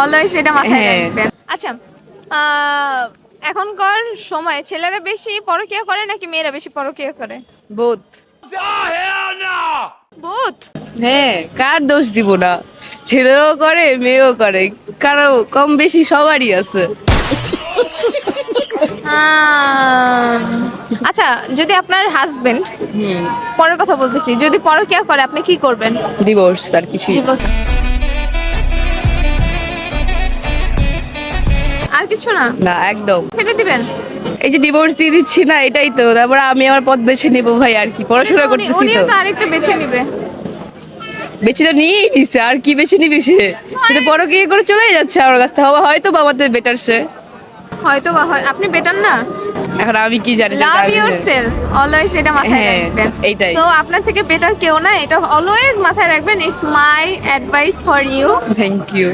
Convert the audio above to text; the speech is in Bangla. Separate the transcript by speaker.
Speaker 1: অলওয়েজ এটা মাথায়
Speaker 2: হ্যাঁ।
Speaker 1: রাখবেন। আচ্ছা এখনকার সময়ে ছেলেরা বেশি পরকিয়া করে নাকি মেয়েরা বেশি পরকিয়া করে?
Speaker 2: বোধ
Speaker 1: বোথ
Speaker 2: হ্যাঁ কার দোষ দিব না? ছেলেরাও করে মেয়েও করে। কারও কম বেশি সবারই আছে।
Speaker 1: আচ্ছা যদি আপনার হাজবেন্ড পরের কথা বলতেছি যদি পরকিয়া করে আপনি কি করবেন?
Speaker 2: ডিভোর্স আর কিছুই।
Speaker 1: আর কিছু না?
Speaker 2: না একদম।
Speaker 1: ছেড়ে দিবেন?
Speaker 2: এই যে ডিভোর্স দিয়ে দিচ্ছি না এটাই তো। তারপর আমি আমার পথ বেছে নেব ভাই আর কি পড়াশোনা করতেছি তো।
Speaker 1: তো আরেকটা বেছে নিবে।
Speaker 2: বেছে তো নিয়ে নিছে আর কি বেছে নিবি সে? কিন্তু বড় কি করে চলে যাচ্ছে আমার কাছ থেকে হয়তো বা আমাদের বেটার সে।
Speaker 1: হয়তো বা হয়- আপনি বেটার না?
Speaker 2: এখন আমি কি জানি
Speaker 1: লাভ
Speaker 2: আমি
Speaker 1: ইউর
Speaker 2: জানি।
Speaker 1: সেলফ অলওয়েজ এটা মাথায়
Speaker 2: হ্যাঁ,
Speaker 1: রাখবেন।
Speaker 2: এইটাই।
Speaker 1: তো আপনার থেকে বেটার কেউ না এটা অলওয়েজ মাথায় রাখবেন it's my advice for you
Speaker 2: thank you